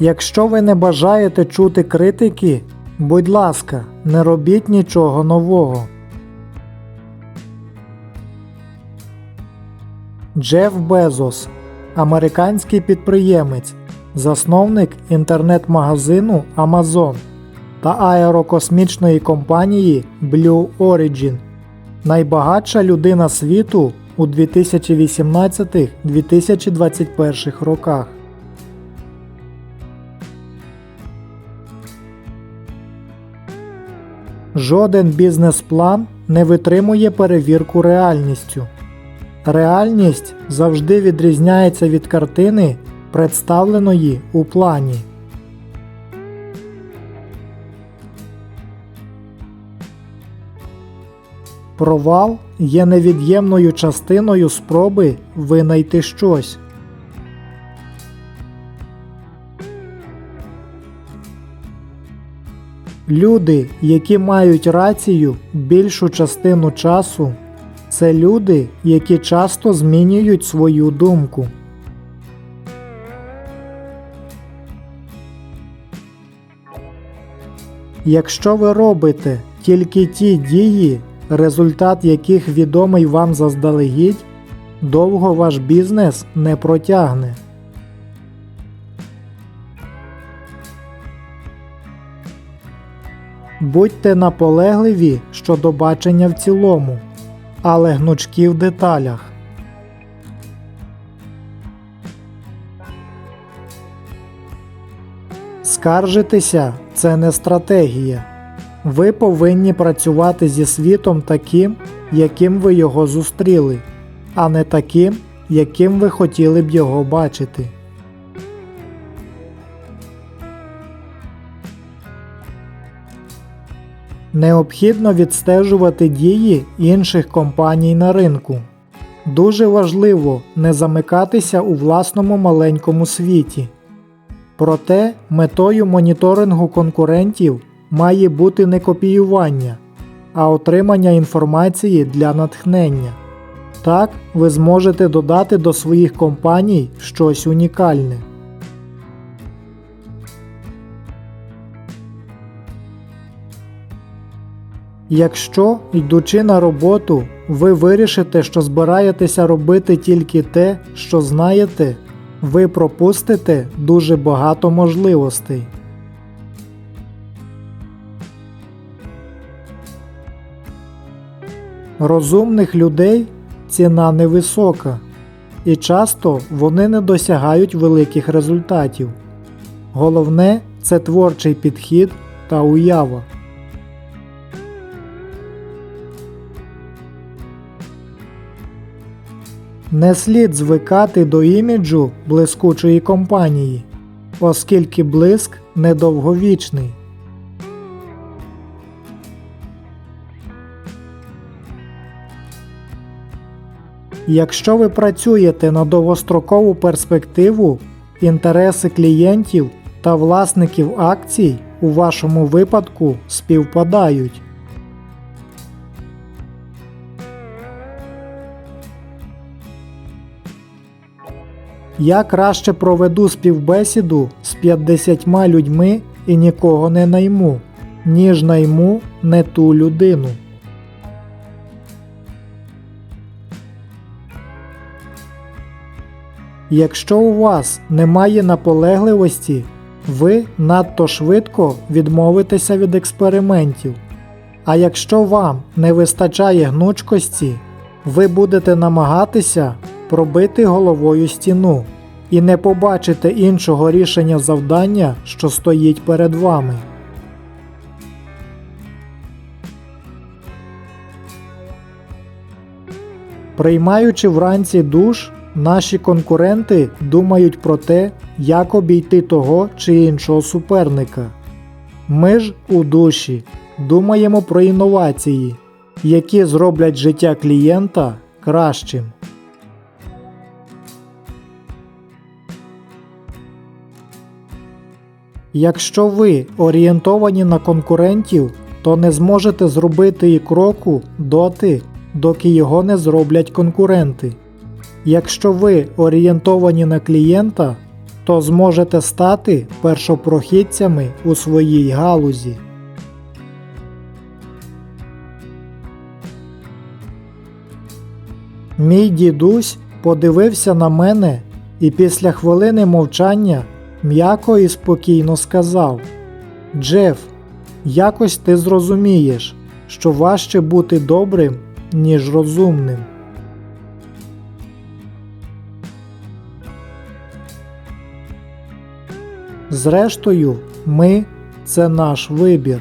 Якщо ви не бажаєте чути критики, будь ласка, не робіть нічого нового. Джеф Безос, американський підприємець, засновник інтернет-магазину Amazon та аерокосмічної компанії Blue Origin, найбагатша людина світу у 2018-2021 роках. Жоден бізнес-план не витримує перевірку реальністю. Реальність завжди відрізняється від картини, представленої у плані. Провал є невід'ємною частиною спроби винайти щось. Люди, які мають рацію більшу частину часу, це люди, які часто змінюють свою думку. Якщо ви робите тільки ті дії, результат яких відомий вам заздалегідь, довго ваш бізнес не протягне. Будьте наполегливі щодо бачення в цілому, але гнучкі в деталях. Скаржитися це не стратегія. Ви повинні працювати зі світом таким, яким ви його зустріли, а не таким, яким ви хотіли б його бачити. Необхідно відстежувати дії інших компаній на ринку. Дуже важливо не замикатися у власному маленькому світі. Проте метою моніторингу конкурентів має бути не копіювання, а отримання інформації для натхнення. Так ви зможете додати до своїх компаній щось унікальне. Якщо, йдучи на роботу, ви вирішите, що збираєтеся робити тільки те, що знаєте, ви пропустите дуже багато можливостей. Розумних людей ціна невисока, і часто вони не досягають великих результатів. Головне це творчий підхід та уява. Не слід звикати до іміджу блискучої компанії, оскільки блиск недовговічний. Якщо ви працюєте на довгострокову перспективу, інтереси клієнтів та власників акцій у вашому випадку співпадають. Я краще проведу співбесіду з 50 людьми і нікого не найму, ніж найму не ту людину. Якщо у вас немає наполегливості, ви надто швидко відмовитеся від експериментів. А якщо вам не вистачає гнучкості, ви будете намагатися пробити головою стіну і не побачите іншого рішення завдання, що стоїть перед вами. Приймаючи вранці душ, наші конкуренти думають про те, як обійти того чи іншого суперника. Ми ж у душі думаємо про інновації, які зроблять життя клієнта кращим. Якщо ви орієнтовані на конкурентів, то не зможете зробити і кроку доти, доки його не зроблять конкуренти. Якщо ви орієнтовані на клієнта, то зможете стати першопрохідцями у своїй галузі. Мій дідусь подивився на мене і після хвилини мовчання м'яко і спокійно сказав: Джеф, якось ти зрозумієш, що важче бути добрим, ніж розумним. Зрештою, ми це наш вибір.